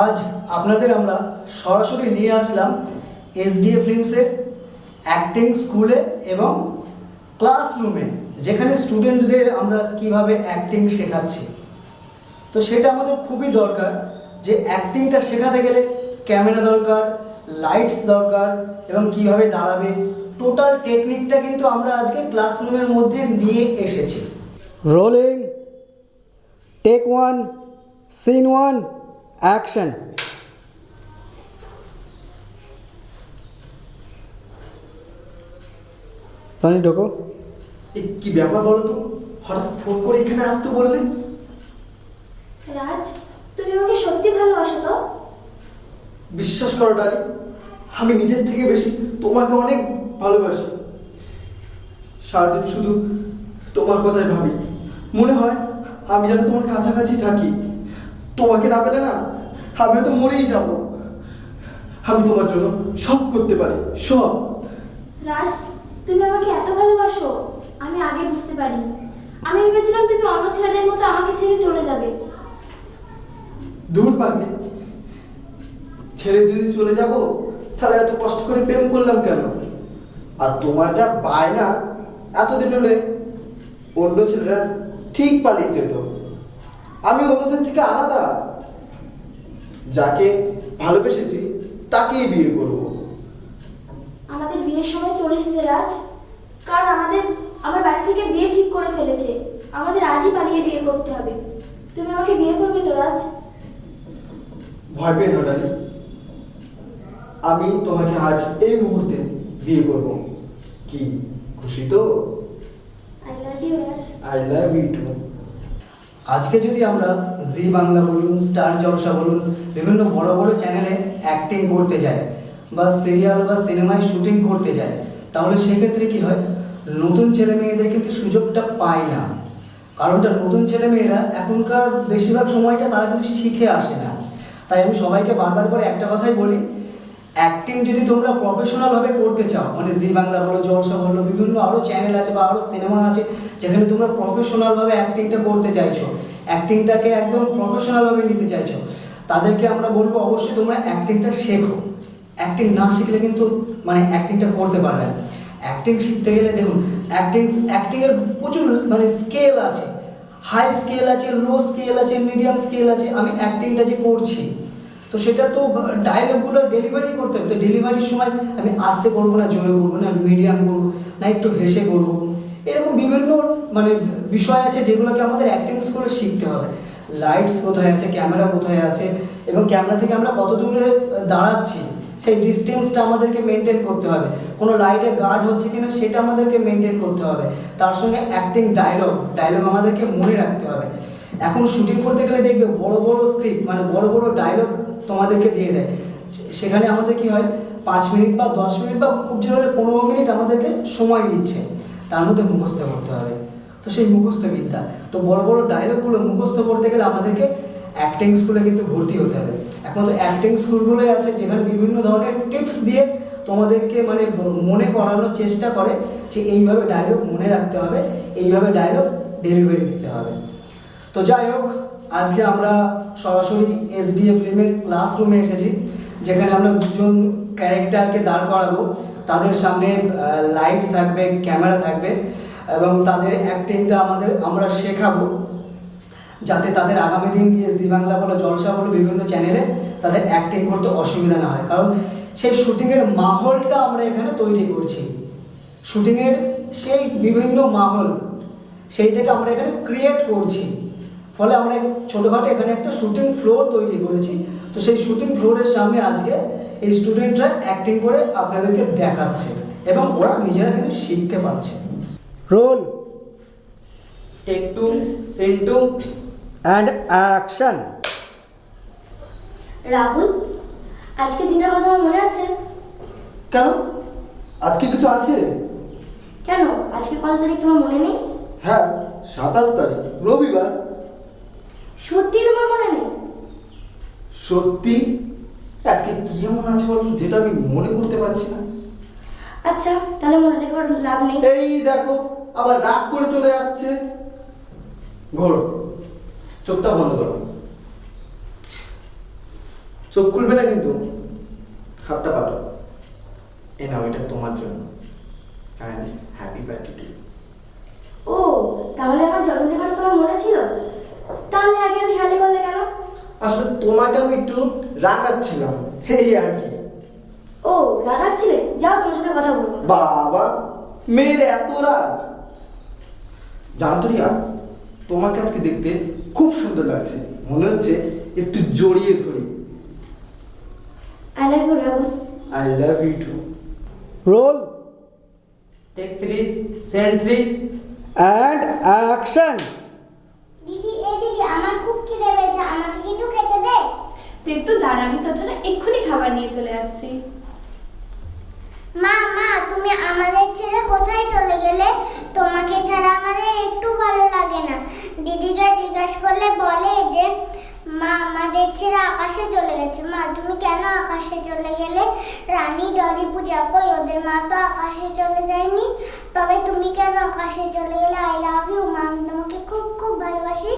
আজ আপনাদের আমরা সরাসরি নিয়ে আসলাম এসডিএ ফিল্মসের অ্যাক্টিং স্কুলে এবং ক্লাসরুমে যেখানে স্টুডেন্টদের আমরা কীভাবে অ্যাক্টিং শেখাচ্ছি। তো সেটা আমাদের খুবই দরকার যে অ্যাক্টিংটা শেখাতে গেলে ক্যামেরা দরকার লাইটস দরকার এবং কীভাবে দাঁড়াবে। টোটাল টেকনিকটা কিন্তু আমরা আজকে ক্লাসরুমের মধ্যে নিয়ে এসেছি। Rolling take one scene one action Tony ঢোকো এই কি ব্যাপার বলো তো? হঠাৎ ফোন করে এখানে আসতে বললে? রাজ তুমি আমাকে সত্যি ভালোবাসো তো? বিশ্বাস করো ডালি আমি নিজের থেকে বেশি তোমাকে অনেক ভালোবাসি। সারাদিন শুধু তোমার কথাই ভাবি। মনে হয় আমি যেন তোমার কাছাকাছি থাকি। তোমাকে না পেলে না আমি তো মরেই যাব। আমি তোমার জন্য সব করতে পারি সব। রাজ তুমি আমাকে এত ভালোবাসো আমি আগে বুঝতে পারিনি। আমি ভেবেছিলাম তুমি অন্য ছেলেদের মতো আমাকে ছেড়ে চলে যাবে। দূর পাগলি। ছেড়ে যদি চলে যাব তাহলে এত কষ্ট করে প্রেম করলাম কেন? আর তোমার যা বায়না এতদিন হলে অন্য ছেলেরা ঠিক পালিয়ে যেত। আমি অন্যদের থেকে আলাদা। যাকে ভালোবেসেছি তাকেই বিয়ে করব। আমাদের বিয়ের সময় চলে এসেছে রাজ কারণ আমাদের আমার বাড়ি থেকে বিয়ে ঠিক করে ফেলেছে। আমাদের আজই পালিয়ে বিয়ে করতে হবে। তুমি আমাকে বিয়ে করবে তো রাজ? ভয় পেয়ে নোডালি আমি তোমাকে আজ এই মুহূর্তে বিয়ে করব। কি খুশি তো? I love you Raj. I love you too আজকে যদি আমরা জি বাংলা বলুন, স্টার জলসা বলুন, বিভিন্ন বড় বড় চ্যানেলে অ্যাক্টিং করতে যাই বা সিরিয়াল বা সিনেমায় শুটিং করতে যাই, তাহলে সেক্ষেত্রে কি হয়? নতুন ছেলে মেয়েদের কিন্তু সুযোগটা পায় না। কারণটা নতুন ছেলে মেয়েরা এখনকার বেশিরভাগ সময়টা তারা কিন্তু শিখে আসে না। তাই আমি সবাইকে বারবার করে একটা কথাই বলি অ্যাক্টিং যদি তোমরা প্রফেশনালভাবে করতে চাও মানে জি বাংলা বলো, জলসা বলো, বিভিন্ন আরও চ্যানেল আছে বা আরও সিনেমা আছে, যেখানে তোমরা প্রফেশনালভাবে অ্যাক্টিংটা করতে চাইছো অ্যাক্টিংটাকে একদম প্রফেশনালভাবে নিতে চাইছো, তাদেরকে আমরা বলব অবশ্যই তোমরা অ্যাক্টিংটা শেখো। অ্যাক্টিং না শিখলে কিন্তু মানে অ্যাক্টিংটা করতে পারবে অ্যাক্টিং শিখতে গেলে দেখুন অ্যাক্টিং অ্যাক্টিংয়ের প্রচুর মানে স্কেল আছে। হাই স্কেল আছে লো স্কেল আছে মিডিয়াম স্কেল আছে, আমি অ্যাক্টিংটা যে করছি তো সেটা তো ডায়লগগুলো ডেলিভারি করতে হবে। তো ডেলিভারির সময় আমি আস্তে করব না, জোরে করব না মিডিয়াম করব না, একটু হেসে করব। এরকম বিভিন্ন মানে বিষয় আছে যেগুলোকে আমাদের অ্যাক্টিং করে শিখতে হবে। লাইটস কোথায় আছে ক্যামেরা কোথায় আছে, এবং ক্যামেরা থেকে আমরা কত দূরে দাঁড়াচ্ছি, সেই ডিস্টেন্সটা আমাদেরকে মেনটেন করতে হবে। কোনো লাইটে গার্ড হচ্ছে কিনা সেটা আমাদেরকে মেনটেন করতে হবে। তার সঙ্গে অ্যাক্টিং ডায়লগ ডায়লগ আমাদেরকে মনে রাখতে হবে। এখন শুটিং করতে গেলে দেখবে বড় বড় স্ক্রিপ্ট মানে বড় বড় ডায়লগ তোমাদেরকে দিয়ে দেয়। সেখানে আমাদের কি হয়, পাঁচ মিনিট বা দশ মিনিট বা খুব জোর হলে পনেরো মিনিট আমাদেরকে সময় দিচ্ছে। তার মধ্যে মুখস্থ করতে হবে। তো সেই মুখস্থ বিদ্যা। তো বড় বড় ডায়লগগুলো মুখস্থ করতে গেলে আমাদেরকে অ্যাক্টিং স্কুলে কিন্তু ভর্তি হতে হবে। একমাত্র অ্যাক্টিং স্কুলগুলোই আছে যেখানে বিভিন্ন ধরনের টিপস দিয়ে তোমাদেরকে মানে মনে করানোর চেষ্টা করে যে এইভাবে ডায়লগ মনে রাখতে হবে, এইভাবে ডায়লগ ডেলিভারি দিতে হবে। তো যাই হোক আজকে আমরা সরাসরি এসডিএফ ফিল্মের ক্লাসরুমে এসেছি, যেখানে আমরা দুজন ক্যারেক্টারকে দাঁড় করাবো। তাদের সামনে লাইট থাকবে ক্যামেরা থাকবে, এবং তাদের অ্যাক্টিংটা আমাদের, আমরা শেখাবো। যাতে তাদের আগামী দিন গিয়ে জি বাংলা বলো, জলসা বলো, বিভিন্ন চ্যানেলে তাদের অ্যাক্টিং করতে অসুবিধা না হয়। কারণ সেই শুটিংয়ের মাহলটা আমরা এখানে তৈরি করছি। শুটিংয়ের সেই বিভিন্ন মাহল সেইটাকে আমরা এখানে ক্রিয়েট করছি। ফলে আমরা ছোটোখাটো এখানে একটা শুটিং ফ্লোর তৈরি করেছি। তো সেই শুটিং ফ্লোরের সামনে আজকে এই স্টুডেন্টরা অ্যাক্টিং করে আপনাদেরকে দেখাচ্ছে এবং ওরা নিজেরা কিন্তু শিখতে পারছে। Roll take two scene two and action Rahul আজকে দিনটার কথা আমার মনে আছে? কেন? আজকে কিছু আছে? কেন? আজকে কত তারিখ তোমার মনে নেই? হ্যাঁ সাতাশ তারিখ রবিবার। সত্যি তোমার মনে নেই? সত্যি? আজকে কি এমন আছে বলতো যেটা আমি মনে করতে পারছি না? আচ্ছা তাহলে মনে রেখে আর লাভ নেই। এই দেখো আবার রাগ করে চলে যাচ্ছে। ঘোরো চোখটা বন্ধ করো। চোখ খুলবে না কিন্তু? হাতটা পাতো। এ নাও এটা তোমার জন্য। অ্যান্ড হ্যাপি বার্থডে ও তাহলে আমার জন্মদিন কথা তোমার মনে ছিল? তাহলে আগে আমি হালে করলে কেন? আসলে তোমাকে আমি একটু রাগাচ্ছিলাম এই আর কি। ও রাগাচ্ছিলে? যাও তোমার সাথে কথা বলব। বাবা মেয়ের এত রাগ। জানো তো রিয়া তোমাকে আজকে দেখতে খুব সুন্দর লাগছে। মনে হচ্ছে একটু জড়িয়ে ধরি। I love you Rahul I love you too roll take three scene three and action দিদি আমার খুব খিদে পেয়েছে আমাকে কিছু খেতে দে। তুই একটু দাঁড়া আমি তোর জন্য এক্ষুনি খাবার নিয়ে চলে আসছি। মা মা তুমি আমাদের ছেড়ে কোথায় চলে গেলে? আকাশে চলে গেছে। মা, তুমি কেন আকাশে চলে গেলে? রানী, ডলি, পূজা, কই ওদের? মা তো আকাশে চলে যায়নি। তবে তুমি কেন আকাশে চলে গেলে? আই লাভ ইউ মা আমি তোমাকে খুব খুব ভালোবাসি।